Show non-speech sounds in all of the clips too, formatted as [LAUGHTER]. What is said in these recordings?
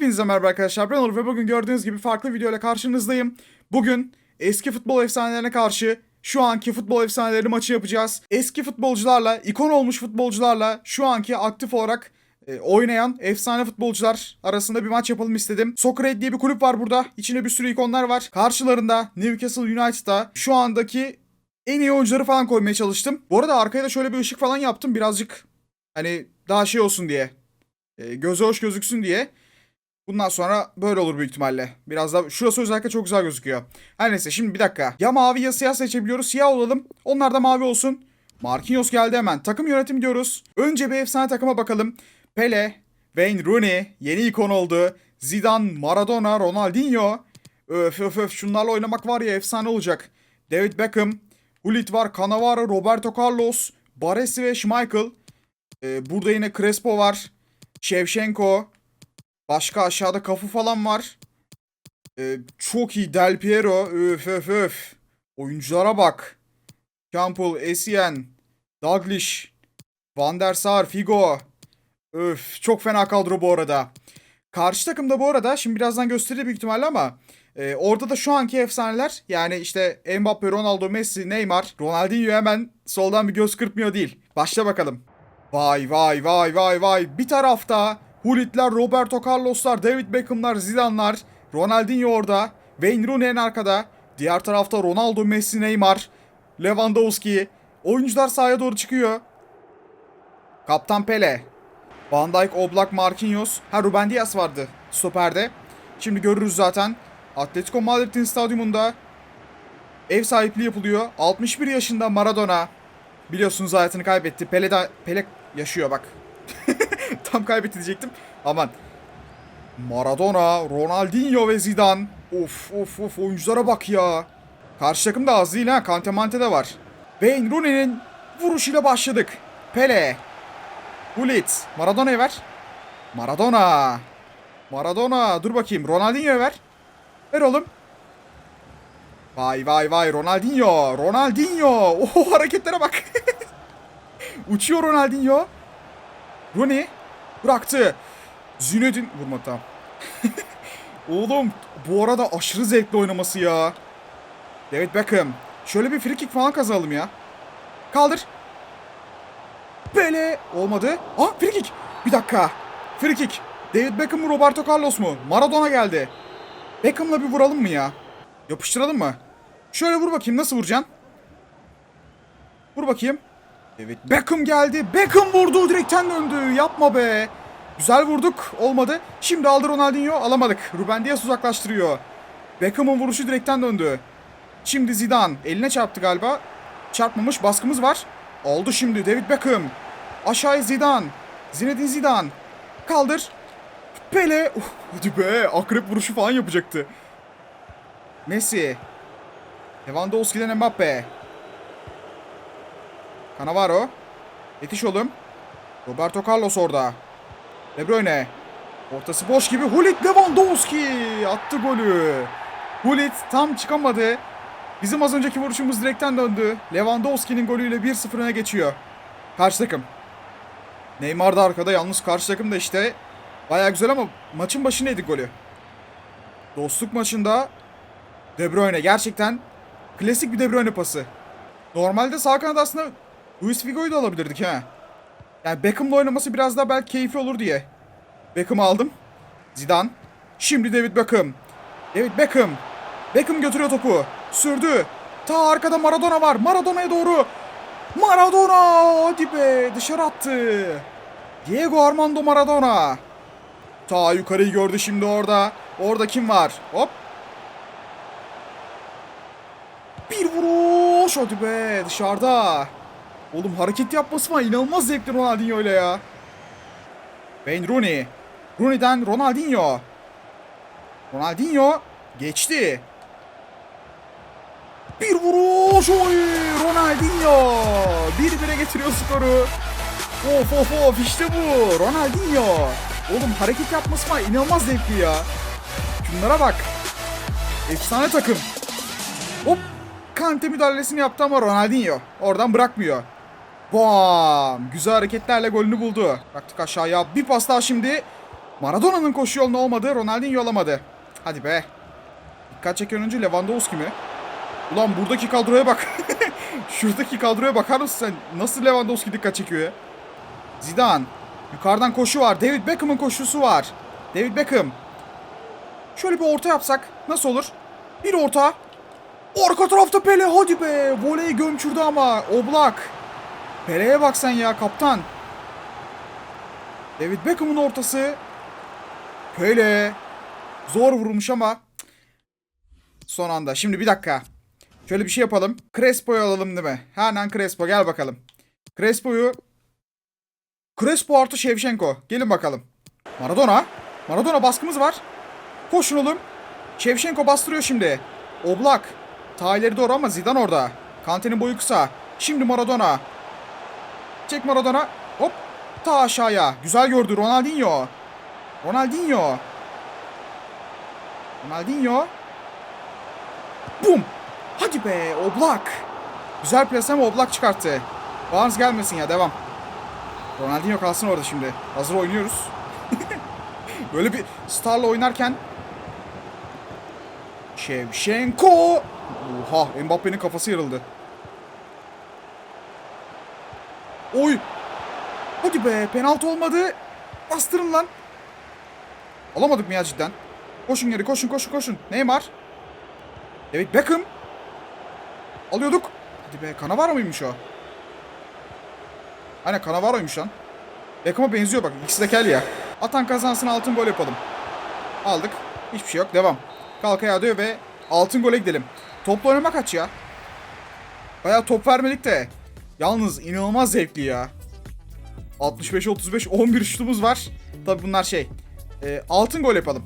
Hepinize merhaba arkadaşlar ben Onur ve bugün gördüğünüz gibi farklı video ile karşınızdayım. Bugün eski futbol efsanelerine karşı şu anki futbol efsaneleri maçı yapacağız. Eski futbolcularla, ikon olmuş futbolcularla şu anki aktif olarak e, oynayan efsane futbolcular arasında bir maç yapalım istedim. Soccer diye bir kulüp var burada. İçinde bir sürü ikonlar var. Karşılarında Newcastle United'da şu andaki en iyi oyuncuları falan koymaya çalıştım. Bu arada arkaya da şöyle bir ışık falan yaptım. Birazcık hani daha şey olsun diye. E, gözü hoş gözüksün diye. Bundan sonra böyle olur büyük ihtimalle. Biraz da şurası özellikle çok güzel gözüküyor. Her neyse şimdi bir dakika. Ya mavi ya siyah seçebiliyoruz. Siyah olalım. Onlar da mavi olsun. Marquinhos geldi hemen. Takım yönetimi diyoruz. Önce bir efsane takıma bakalım. Pele, Wayne Rooney yeni ikon oldu. Zidane, Maradona, Ronaldinho. Öf öf öf şunlarla oynamak var ya efsane olacak. David Beckham, Gullit var, Cannavaro, Roberto Carlos, Baresi ve Schmeichel. Ee, burada yine Crespo var. Shevchenko. Başka aşağıda Kafu falan var. Ee, çok iyi Del Piero. Öf öf öf. Oyunculara bak. Campbell, Essien, Dalglish, Van der Sar, Figo. Öf çok fena kadro bu arada. Karşı takımda bu arada şimdi birazdan gösterir büyük ihtimalle ama e, orada da şu anki efsaneler yani işte Mbappe, Ronaldo, Messi, Neymar, Ronaldinho hemen soldan bir göz kırpmıyor değil. Başla bakalım. Vay vay vay vay vay. Bir tarafta Hullitler, Roberto Carlos'lar, David Beckham'lar, Zidane'lar, Ronaldinho orada, Wayne Rooney arkada. Diğer tarafta Ronaldo, Messi, Neymar, Lewandowski. Oyuncular sahaya doğru çıkıyor. Kaptan Pele. Van Dijk, Oblak, Marquinhos. Ha Ruben Dias vardı stoperde. Şimdi görürüz zaten. Atletico Madrid'in stadyumunda ev sahipliği yapılıyor. 61 yaşında Maradona. Biliyorsunuz hayatını kaybetti. Pele de, Pele yaşıyor bak. [LAUGHS] Tam kaybetti diyecektim. Aman. Maradona, Ronaldinho ve Zidane. Of of of oyunculara bak ya. Karşı takım da az değil ha. Kante Mante de var. Wayne Rooney'nin vuruşuyla başladık. Pele. Gullit. Maradona'ya ver. Maradona. Maradona. Dur bakayım. Ronaldinho'ya ver. Ver oğlum. Vay vay vay Ronaldinho. Ronaldinho. [LAUGHS] Oho hareketlere bak. [LAUGHS] Uçuyor Ronaldinho. Rooney bıraktı. Zinedine vurmadı tamam. [LAUGHS] Oğlum bu arada aşırı zevkli oynaması ya. David Beckham. Şöyle bir free kick falan kazanalım ya. Kaldır. Pele. Olmadı. Ah free kick. Bir dakika. Free kick. David Beckham mı Roberto Carlos mu? Maradona geldi. Beckham'la bir vuralım mı ya? Yapıştıralım mı? Şöyle vur bakayım nasıl vuracaksın? Vur bakayım. Evet Beckham geldi. Beckham vurdu direkten döndü. Yapma be. Güzel vurduk. Olmadı. Şimdi aldı Ronaldinho. Alamadık. Ruben Dias uzaklaştırıyor. Beckham'ın vuruşu direkten döndü. Şimdi Zidane. Eline çarptı galiba. Çarpmamış. Baskımız var. Oldu şimdi. David Beckham. Aşağıya Zidane. Zinedine Zidane. Kaldır. Pele. Uh, hadi be. Akrep vuruşu falan yapacaktı. Messi. Lewandowski'den Mbappe. Cannavaro. Yetiş oğlum. Roberto Carlos orada. De Bruyne. Ortası boş gibi. Hulit Lewandowski attı golü. Hulit tam çıkamadı. Bizim az önceki vuruşumuz direkten döndü. Lewandowski'nin golüyle 1-0 öne geçiyor. Karşı takım. Neymar da arkada. Yalnız karşı takım da işte baya güzel ama maçın başındaydı golü. Dostluk maçında De Bruyne gerçekten klasik bir De Bruyne pası. Normalde sağ kanat aslında Luis Figo'yu da alabilirdik ha. Yani Beckham'la oynaması biraz daha belki keyifli olur diye. Beckham'ı aldım. Zidane. Şimdi David Beckham. David Beckham. Beckham götürüyor topu. Sürdü. Ta arkada Maradona var. Maradona'ya doğru. Maradona! Hadi dışarı attı. Diego Armando Maradona. Ta yukarıyı gördü şimdi orada. Orada kim var? Hop. Bir vuruş. Hadi be dışarıda. Oğlum hareket yapması var. inanılmaz zevkli Ronaldinho ile ya. Wayne Rooney. Rooney'den Ronaldinho. Ronaldinho geçti. Bir vuruş. Oy! Ronaldinho. Bir bire getiriyor skoru. Of of of işte bu. Ronaldinho. Oğlum hareket yapması var. inanılmaz zevkli ya. Şunlara bak. Efsane takım. Hop. Kante müdahalesini yaptı ama Ronaldinho oradan bırakmıyor. Bam! Güzel hareketlerle golünü buldu. Baktık aşağıya. Bir pas daha şimdi. Maradona'nın koşu yolunu olmadı. Ronaldinho alamadı. Hadi be. Dikkat çeken oyuncu Lewandowski mi? Ulan buradaki kadroya bak. [LAUGHS] Şuradaki kadroya bakar mısın sen? Nasıl Lewandowski dikkat çekiyor ya? Zidane. Yukarıdan koşu var. David Beckham'ın koşusu var. David Beckham. Şöyle bir orta yapsak nasıl olur? Bir orta. Arka tarafta Pele hadi be. Voleyi gömçürdü ama. Oblak. Pele'ye bak sen ya kaptan. David Beckham'ın ortası. Pele. Zor vurmuş ama. Son anda. Şimdi bir dakika. Şöyle bir şey yapalım. Crespo'yu alalım değil mi? Hemen Crespo gel bakalım. Crespo'yu Crespo artı Shevchenko. Gelin bakalım. Maradona. Maradona baskımız var. Koşun oğlum. Shevchenko bastırıyor şimdi. Oblak. Ta doğru ama Zidane orada. Kante'nin boyu kısa. Şimdi Maradona. Çek Maradona. Hop. Ta aşağıya. Güzel gördü Ronaldinho. Ronaldinho. Ronaldinho. Bum. Hadi be Oblak. Güzel plase ama Oblak çıkarttı. Barnes gelmesin ya devam. Ronaldinho kalsın orada şimdi. Hazır oynuyoruz. [LAUGHS] Böyle bir starla oynarken Shevchenko Oha Mbappe'nin kafası yarıldı. Oy. Hadi be penaltı olmadı. Bastırın lan. Alamadık mı ya cidden? Koşun geri koşun koşun koşun. Neymar. Evet Beckham. Alıyorduk. Hadi be Cannavaro mıymış o? Aynen Cannavaro'ymuş lan. Beckham'a benziyor bak. İkisi de kel ya. Atan kazansın altın gol yapalım. Aldık. Hiçbir şey yok. Devam. Kalk ayağa diyor ve altın gole gidelim. Topla oynama kaç ya? Bayağı top vermedik de. Yalnız inanılmaz zevkli ya. 65-35 11 şutumuz var. Tabi bunlar şey. e, altın gol yapalım.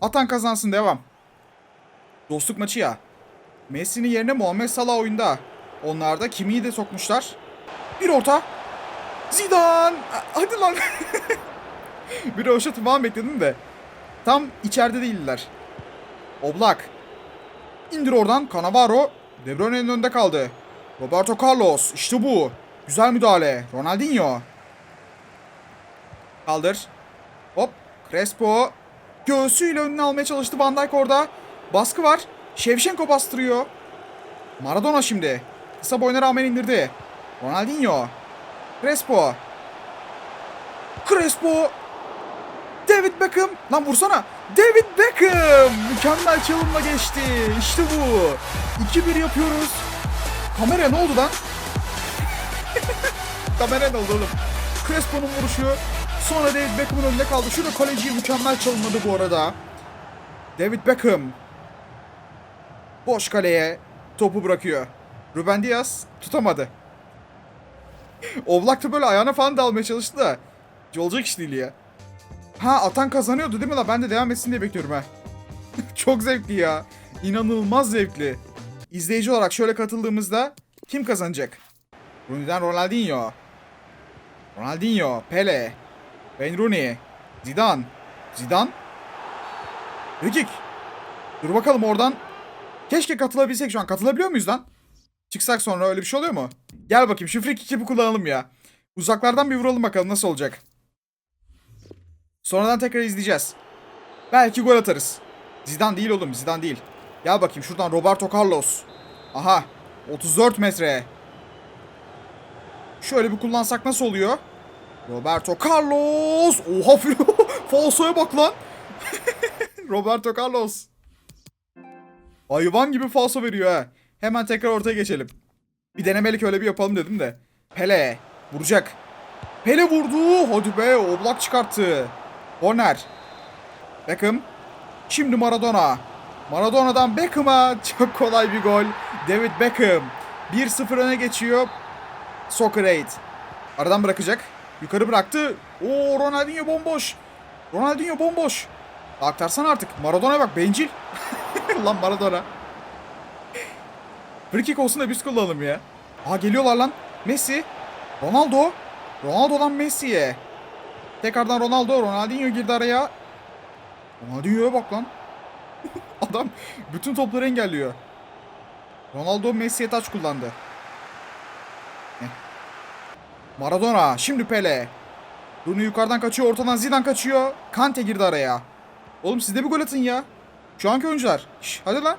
Atan kazansın devam. Dostluk maçı ya. Messi'nin yerine Muhammed Salah oyunda. Onlar da Kimi'yi de sokmuşlar. Bir orta. Zidane. Hadi lan. [LAUGHS] bir roşat falan bekledim de. Tam içeride değiller. Oblak. İndir oradan. Cannavaro. De Bruyne'nin önünde kaldı. Roberto Carlos. İşte bu. Güzel müdahale. Ronaldinho. Kaldır. Hop. Crespo. Göğsüyle önüne almaya çalıştı Van Dijk orada. Baskı var. Shevchenko bastırıyor. Maradona şimdi. Kısa boyuna rağmen indirdi. Ronaldinho. Crespo. Crespo. David Beckham. Lan vursana. David Beckham. Mükemmel çalımla geçti. İşte bu. 2-1 yapıyoruz. Kamera ne oldu lan? [LAUGHS] Kamera ne oldu oğlum? Crespo'nun vuruşu. Sonra David Beckham'ın önünde kaldı. Şurada kaleciyi mükemmel çalımladı bu arada. David Beckham. Boş kaleye topu bırakıyor. Ruben Diaz tutamadı. [LAUGHS] Oblak da böyle ayağına falan dalmaya çalıştı da. Olacak iş değil ya. Ha atan kazanıyordu değil mi la? Ben de devam etsin diye bekliyorum ha. [LAUGHS] Çok zevkli ya. İnanılmaz zevkli. İzleyici olarak şöyle katıldığımızda kim kazanacak? Rooney'den Ronaldinho. Ronaldinho, Pele, Wayne Rooney, Zidane. Zidane. Rikik. Dur bakalım oradan. Keşke katılabilsek şu an. Katılabiliyor muyuz lan? Çıksak sonra öyle bir şey oluyor mu? Gel bakayım şu free kick'i kullanalım ya. Uzaklardan bir vuralım bakalım nasıl olacak. Sonradan tekrar izleyeceğiz. Belki gol atarız. Zidane değil oğlum Zidane değil. Gel bakayım şuradan Roberto Carlos. Aha 34 metre. Şöyle bir kullansak nasıl oluyor? Roberto Carlos. Oha [LAUGHS] falsoya bak lan. [LAUGHS] Roberto Carlos. Hayvan gibi falso veriyor ha. Hemen tekrar ortaya geçelim. Bir denemelik öyle bir yapalım dedim de. Pele vuracak. Pele vurdu. Hadi be Oblak çıkarttı. Corner. Beckham. Şimdi Maradona. Maradona'dan Beckham'a [LAUGHS] çok kolay bir gol. David Beckham 1-0 öne geçiyor. Soccer Aid. Aradan bırakacak. Yukarı bıraktı. Oo Ronaldinho bomboş. Ronaldinho bomboş. Aktarsan artık. Maradona'ya bak bencil. [LAUGHS] lan Maradona. Free kick olsun da biz kullanalım ya. Aa geliyorlar lan. Messi. Ronaldo. Ronaldo'dan Messi'ye. Tekrardan Ronaldo. Ronaldinho girdi araya. Ronaldinho'ya bak lan. [LAUGHS] Adam bütün topları engelliyor. Ronaldo Messi'ye taç kullandı. Heh. Maradona. Şimdi Pele. Rooney yukarıdan kaçıyor. Ortadan Zidane kaçıyor. Kante girdi araya. Oğlum siz de bir gol atın ya. Şu anki oyuncular. Şş, hadi lan.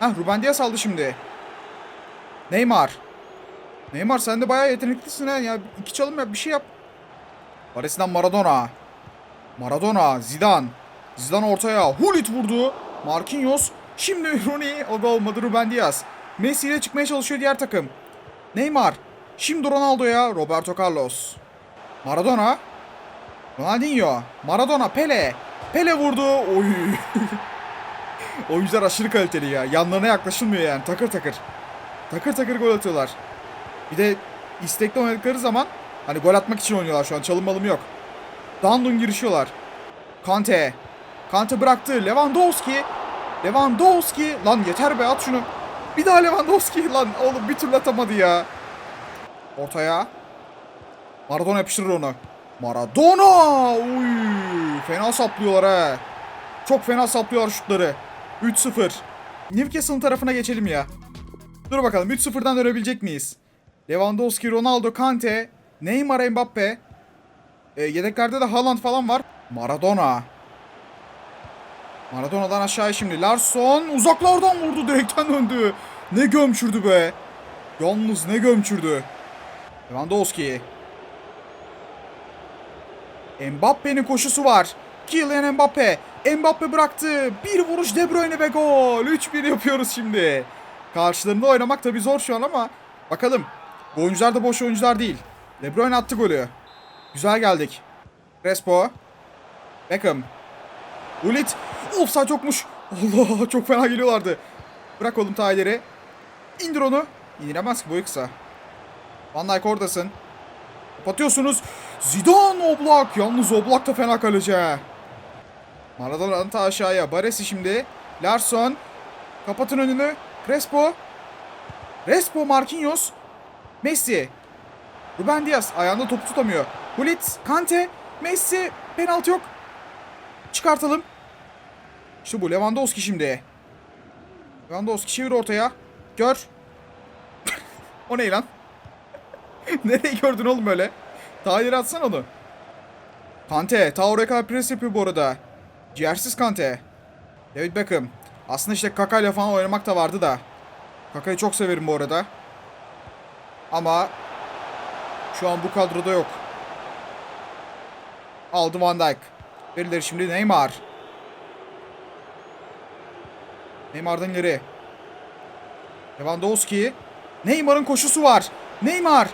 Hah Ruben Dias aldı şimdi. Neymar. Neymar sen de bayağı yeteneklisin ha. Ya iki çalım yap bir şey yap. Baresi'den Maradona. Maradona. Zidane. Zidane ortaya. Hulit vurdu. Marquinhos. Şimdi [LAUGHS] Rooney. O da olmadı Ruben Dias. Messi ile çıkmaya çalışıyor diğer takım. Neymar. Şimdi Ronaldo'ya. Roberto Carlos. Maradona. Ronaldinho. Maradona. Pele. Pele vurdu. Oy. [LAUGHS] Oyuncular aşırı kaliteli ya. Yanlarına yaklaşılmıyor yani. Takır takır. Takır takır gol atıyorlar. Bir de istekli oynadıkları zaman hani gol atmak için oynuyorlar şu an. Çalım malım yok. Dandun girişiyorlar. Kante. Kante bıraktı. Lewandowski. Lewandowski. Lan yeter be at şunu. Bir daha Lewandowski. Lan oğlum bir türlü atamadı ya. Ortaya. Maradona yapıştırır onu. Maradona! Uy, fena saplıyorlar ha. Çok fena saplıyorlar şutları. 3-0. Newcastle'ın tarafına geçelim ya. Dur bakalım 3-0'dan dönebilecek miyiz? Lewandowski, Ronaldo, Kante, Neymar, Mbappe. E, yedeklerde de Haaland falan var. Maradona. Maradona'dan aşağıya şimdi. Larsson uzaklardan vurdu. Direkten döndü. Ne gömçürdü be. Yalnız ne gömçürdü. Lewandowski. Mbappe'nin koşusu var. Kylian Mbappe. Mbappe bıraktı. Bir vuruş De Bruyne ve gol. 3-1 yapıyoruz şimdi. Karşılarında oynamak tabii zor şu an ama bakalım. Bu oyuncular da boş oyuncular değil. De Bruyne attı golü. Güzel geldik. Crespo. Beckham. Gullit. Offside yokmuş. Allah çok fena geliyorlardı. Bırak oğlum Tyler'i. İndir onu. İndiremez ki boyu kısa. Van Dijk oradasın. Kapatıyorsunuz. Zidane Oblak. Yalnız Oblak da fena kaleci. ha. Maradona'nın ta aşağıya. Baresi şimdi. Larsson. Kapatın önünü. Crespo. Crespo Marquinhos. Messi. Ruben Dias ayağında topu tutamıyor. Gullit, Kante, Messi. Penaltı yok. Çıkartalım. İşte bu Lewandowski şimdi. Lewandowski çevir ortaya. Gör. [LAUGHS] o ne lan? [LAUGHS] Nereye gördün oğlum öyle? Tahir atsan onu. Kante. Ta oraya kadar pres yapıyor bu arada. Ciğersiz Kante. David Beckham. Aslında işte Kaka ile falan oynamak da vardı da. Kaka'yı çok severim bu arada. Ama şu an bu kadroda yok. Aldı Van Dijk. Verilir şimdi Neymar. Neymar'dan ileri. Lewandowski. Neymar'ın koşusu var. Neymar.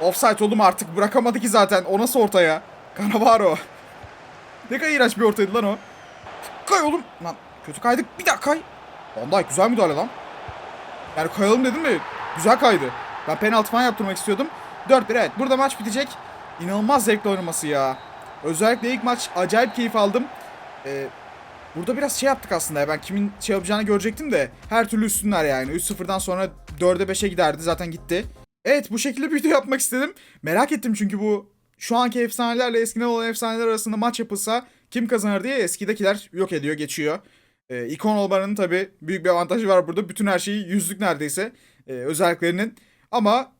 Offside oğlum artık bırakamadı ki zaten. O nasıl ortaya? Cannavaro. [LAUGHS] ne kadar iğrenç bir ortaydı lan o. Kay oğlum. Lan kötü kaydık. Bir daha kay. Van Dijk güzel müdahale lan. Yani kayalım dedim mi? Güzel kaydı. Ben penaltı falan yaptırmak istiyordum. 4-1 evet. Burada maç bitecek. İnanılmaz zevkli oynaması ya. Özellikle ilk maç acayip keyif aldım. Ee, burada biraz şey yaptık aslında. ya, Ben kimin şey yapacağını görecektim de. Her türlü üstünler yani. 3-0'dan sonra 4'e 5'e giderdi. Zaten gitti. Evet bu şekilde bir [LAUGHS] video yapmak istedim. Merak ettim çünkü bu şu anki efsanelerle eskiden olan efsaneler arasında maç yapılsa kim kazanır diye eskidekiler yok ediyor, geçiyor. Ee, ikon olmanın tabii büyük bir avantajı var burada. Bütün her şeyi yüzlük neredeyse e, özelliklerinin. Ama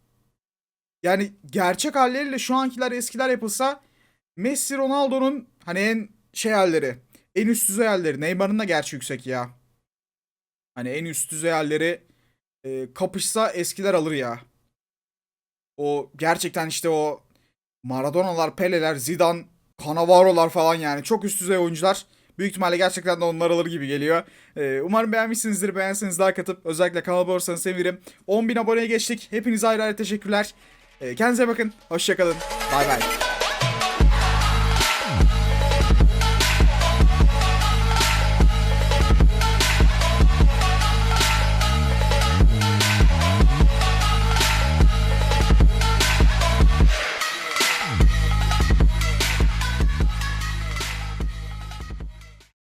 yani gerçek halleriyle şu ankiler eskiler yapılsa Messi Ronaldo'nun hani en şey halleri, en üst düzey halleri. Neymar'ın da gerçi yüksek ya. Hani en üst düzey halleri e, kapışsa eskiler alır ya. O gerçekten işte o Maradona'lar, Pele'ler, Zidane, Cannavaro'lar falan yani çok üst düzey oyuncular. Büyük ihtimalle gerçekten de onlar alır gibi geliyor. Ee, umarım beğenmişsinizdir. Beğenseniz like atıp özellikle kanala abone olursanız sevinirim. 10.000 aboneye geçtik. Hepinize ayrı ayrı teşekkürler. Ee, kendinize bakın. Hoşçakalın. Bay bay.